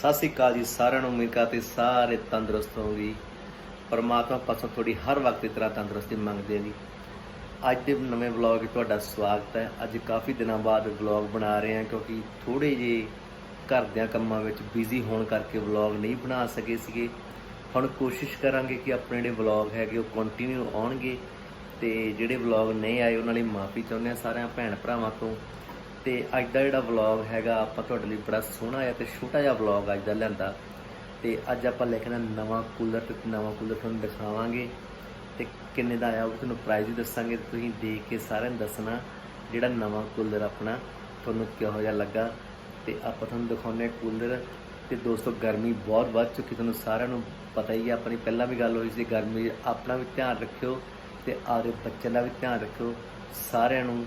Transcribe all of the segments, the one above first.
ਸਤਿ ਸ੍ਰੀ ਅਕਾਲ ਜੀ ਸਾਰਿਆਂ ਨੂੰ, ਉਮੀਦ ਕਰਦੇ ਸਾਰੇ ਤੰਦਰੁਸਤ ਹੋਵੋਗੇ। ਪਰਮਾਤਮਾ ਪਾਸੋਂ ਤੁਹਾਡੀ ਹਰ ਵਕਤ ਦੀ ਤਰ੍ਹਾਂ ਤੰਦਰੁਸਤੀ ਮੰਗਦੇ ਆ ਜੀ। ਅੱਜ ਦੇ ਨਵੇਂ ਵਲੌਗ ਵਿੱਚ ਤੁਹਾਡਾ ਸਵਾਗਤ ਹੈ। ਅੱਜ ਕਾਫੀ ਦਿਨਾਂ ਬਾਅਦ ਵਲੌਗ ਬਣਾ ਰਹੇ ਹਾਂ ਕਿਉਂਕਿ ਥੋੜੇ ਜਿਹੇ ਘਰਦਿਆਂ ਕੰਮਾਂ ਵਿੱਚ ਬਿਜ਼ੀ ਹੋਣ ਕਰਕੇ ਵਲੌਗ ਨਹੀਂ ਬਣਾ ਸਕੇ ਸੀਗੇ। ਹੁਣ ਕੋਸ਼ਿਸ਼ ਕਰਾਂਗੇ ਕਿ ਆਪਣੇ ਜਿਹੜੇ ਵਲੌਗ ਹੈਗੇ ਉਹ ਕੰਟੀਨਿਊ ਆਉਣਗੇ ਤੇ ਜਿਹੜੇ ਵਲੌਗ ਨਹੀਂ ਆਏ ਉਹਨਾਂ ਲਈ ਮਾਫੀ ਚਾਹੁੰਦੇ ਹਾਂ ਸਾਰਿਆਂ ਭੈਣ ਭਰਾਵਾਂ ਤੋਂ। ਤੇ ਅੱਜ ਦਾ ਜਿਹੜਾ ਵਲੌਗ ਹੈਗਾ, ਆਪਾਂ ਤੁਹਾਡੇ ਲਈ ਬੜਾ ਸੋਹਣਾ ਹੈ ਤੇ ਛੋਟਾ ਜਿਹਾ ਵਲੌਗ ਅੱਜ ਦਾ ਲਿਆਂਦਾ। ਤੇ ਅੱਜ ਆਪਾਂ ਲਿਖਣਾ ਨਵਾਂ ਕੂਲਰ ਤੇ ਨਵਾਂ ਕੂਲਰ ਤੁਹਾਨੂੰ ਦਿਖਾਵਾਂਗੇ ਤੇ ਕਿੰਨੇ ਦਾ ਆਇਆ ਉਹ ਤੁਹਾਨੂੰ ਪ੍ਰਾਈਸ ਵੀ ਦੱਸਾਂਗੇ, ਤੇ ਤੁਸੀਂ ਦੇਖ ਕੇ ਸਾਰਿਆਂ ਨੂੰ ਦੱਸਣਾ ਜਿਹੜਾ ਨਵਾਂ ਕੂਲਰ ਆਪਣਾ ਤੁਹਾਨੂੰ ਕਿਹੋ ਜਿਹਾ ਲੱਗਾ। ਤੇ ਆਪਾਂ ਤੁਹਾਨੂੰ ਦਿਖਾਉਂਦੇ ਹਾਂ ਕੂਲਰ ਤੇ ਦੋਸਤੋ, ਗਰਮੀ ਬਹੁਤ ਵੱਧ ਚੁੱਕੀ, ਤੁਹਾਨੂੰ ਸਾਰਿਆਂ ਨੂੰ ਪਤਾ ਹੀ ਹੈ ਆਪਣੀ ਪਹਿਲਾਂ ਵੀ ਗੱਲ ਹੋਈ ਸੀ, ਗਰਮੀ ਆਪਣਾ ਵੀ ਧਿਆਨ ਰੱਖਿਓ ਤੇ ਆਪਦੇ ਬੱਚਿਆਂ ਦਾ ਵੀ ਧਿਆਨ ਰੱਖਿਓ, ਸਾਰਿਆਂ ਨੂੰ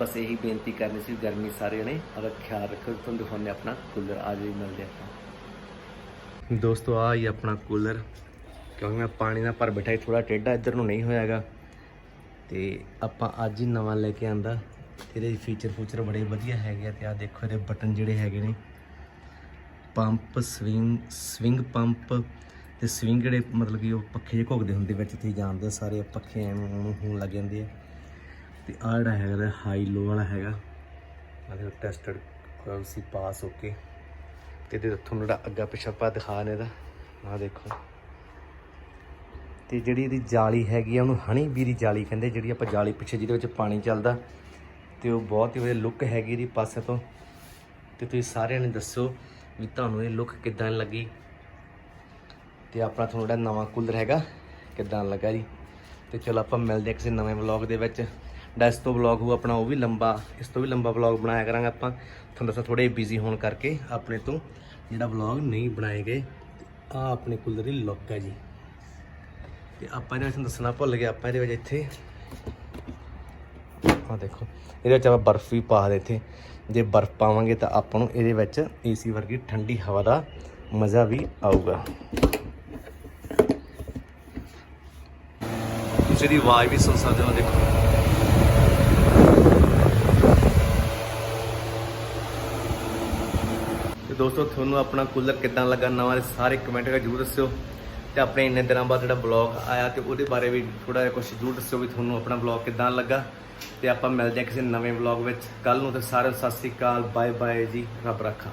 ਬਸ ਇਹੀ ਬੇਨਤੀ ਕਰਨੀ ਸੀ, ਗਰਮੀ ਸਾਰੇ ਨੇ ਉਹਦਾ ਖਿਆਲ ਰੱਖੋ, ਤੁਹਾਨੂੰ ਦਿਖਾਉਂਦੇ ਆਪਣਾ ਕੂਲਰ। ਆ ਜੀ, ਮਿਲਦੇ ਆਪਾਂ। ਦੋਸਤੋ, ਆ ਹੀ ਆਪਣਾ ਕੂਲਰ, ਕਿਉਂਕਿ ਮੈਂ ਪਾਣੀ ਨਾਲ ਭਰ ਬੈਠਾ ਥੋੜਾ ਟੇਢਾ ਇੱਧਰ ਨੂੰ ਨਹੀਂ ਹੋਇਆਗਾ। ਤੇ ਆਪਾਂ ਅੱਜ ਹੀ ਨਵਾਂ ਲੈ ਕੇ ਆਂਦਾ। ਤੇ ਇਹਦੇ ਫੀਚਰ ਫੂਚਰ ਬੜੇ ਵਧੀਆ ਹੈਗੇ ਆ, ਤੇ ਆ ਦੇਖੋ ਇਹਦੇ ਬਟਨ ਜਿਹੜੇ ਹੈਗੇ ਨੇ। ਪੰਪ ਸਵਿੰਗ ਸਵਿੰਗ ਪੰਪ ਤੇ ਸਵਿੰਗ ਜਿਹੜੇ ਮਤਲਬ ਕਿ ਉਹ ਪੱਖੇ ਜਿਹੇ ਘੁੱਗਦੇ ਹੁੰਦੇ ਵਿੱਚ ਤੁਸੀਂ ਜਾਣਦੇ ਹੋ ਸਾਰੇ ਪੱਖੇ ਐਵੇਂ ਉਹਨੂੰ ਹੋਣ ਲੱਗ ਜਾਂਦੇ ਆ। ਤੇ ਆ ਜਿਹੜਾ ਹੈਗਾ ਹਾਈ ਲੋ ਵਾਲਾ ਹੈਗਾ ਆਦੇ ਟੈਸਟਡ ਸੀ ਪਾਸ ਹੋ ਕੇ। ਤੇ ਇਹਦੇ ਤੁਹਾਨੂੰ ਜਿਹੜਾ ਅੱਗਾ ਪਿਛਾ ਪਾ ਦਿਖਾ ਨੇ ਇਹਦਾ ਆ ਦੇਖੋ। ਤੇ ਜਿਹੜੀ ਇਹਦੀ ਜਾਲੀ ਹੈਗੀ ਆ, ਉਹਨੂੰ ਹਣੀ ਬੀਰੀ ਜਾਲੀ ਕਹਿੰਦੇ, ਜਿਹੜੀ ਆਪਾਂ ਜਾਲੀ ਪਿੱਛੇ ਜਿਹਦੇ ਵਿੱਚ ਪਾਣੀ ਚੱਲਦਾ, ਤੇ ਉਹ ਬਹੁਤ ਹੀ ਵਧੀਆ ਲੁੱਕ ਹੈਗੀ ਇਹਦੀ ਪਾਸੇ ਤੋਂ। ਤੇ ਤੁਸੀਂ ਸਾਰਿਆਂ ਨੇ ਦੱਸੋ ਵੀ ਤੁਹਾਨੂੰ ਇਹ ਲੁੱਕ ਕਿੱਦਾਂ ਲੱਗੀ? ਤੇ ਆਪਣਾ ਤੁਹਾਨੂੰ ਜਿਹੜਾ ਨਵਾਂ ਕੂਲਰ ਹੈਗਾ, ਕਿੱਦਾਂ ਲੱਗਾ ਜੀ? ਤੇ ਚਲੋ ਆਪਾਂ ਮਿਲਦੇ ਹਾਂ ਕਿਸੇ ਨਵੇਂ ਵਲੌਗ ਦੇ ਵਿੱਚ। ਡੈਸ ਤੋਂ ਵਲੌਗ ਹੋ ਆਪਣਾ, ਉਹ ਵੀ ਲੰਬਾ, ਇਸ ਤੋਂ ਵੀ ਲੰਬਾ ਵਲੌਗ ਬਣਾਇਆ ਕਰਾਂਗੇ ਆਪਾਂ। ਤੁਹਾਨੂੰ ਦੱਸਾਂ ਥੋੜੇ ਬਿਜ਼ੀ ਹੋਣ ਕਰਕੇ ਆਪਣੇ ਤੋਂ ਜਿਹੜਾ ਵਲੌਗ ਨਹੀਂ ਬਣਾਏ ਗਏ ਆ ਆਪਣੇ ਕੂਲਰ ਦੀ ਲੁੱਕ ਹੈ ਜੀ। ਤੇ ਆਪਾਂ ਇਹਦੇ ਵਿੱਚ ਤੁਹਾਨੂੰ ਦੱਸਣਾ ਭੁੱਲ ਗਏ, ਆਪਾਂ ਇਹਦੇ ਵਿੱਚ ਇੱਥੇ ਆ ਦੇਖੋ, ਇਹਦੇ ਵਿੱਚ ਆਪਾਂ ਬਰਫ਼ ਵੀ ਪਾ ਦੇ ਇੱਥੇ ਜੇ ਬਰਫ਼ ਪਾਵਾਂਗੇ ਤਾਂ ਆਪਾਂ ਨੂੰ ਇਹਦੇ ਵਿੱਚ ਏਸੀ ਵਰਗੀ ਠੰਡੀ ਹਵਾ ਦਾ ਮਜ਼ਾ ਵੀ ਆਊਗਾ। ਤੁਸੀਂ ਦੀ ਆਵਾਜ਼ ਵੀ ਸੁਣ ਸਕਦੇ ਹੋ, ਦੇਖੋ। ਦੋਸਤੋ, ਤੁਹਾਨੂੰ ਆਪਣਾ ਕੂਲਰ ਕਿੱਦਾਂ ਲੱਗਾ? ਨਵਾਂ ਇਹ ਸਾਰੇ ਕਮੈਂਟ ਕਰਕੇ ਜਰੂਰ ਦੱਸਿਓ। ਤੇ ਆਪਣੇ ਇੰਨੇ ਦਿਨਾਂ ਬਾਅਦ ਜਿਹੜਾ ਬਲੌਗ ਆਇਆ ਤੇ ਉਹਦੇ ਬਾਰੇ ਵੀ ਥੋੜਾ ਜਿਹਾ ਕੁਝ ਜਰੂਰ ਦੱਸਿਓ ਵੀ ਤੁਹਾਨੂੰ ਆਪਣਾ ਬਲੌਗ ਕਿੱਦਾਂ ਲੱਗਾ। ਤੇ ਆਪਾਂ ਮਿਲਦੇ ਹਾਂ ਕਿਸੇ ਨਵੇਂ ਬਲੌਗ ਵਿੱਚ। ਕੱਲ ਨੂੰ ਤੇ ਸਾਰੇ ਸਤਿ ਸ੍ਰੀ ਅਕਾਲ ਬਾਏ ਬਾਏ ਜੀ, ਰੱਬ ਰੱਖਾ।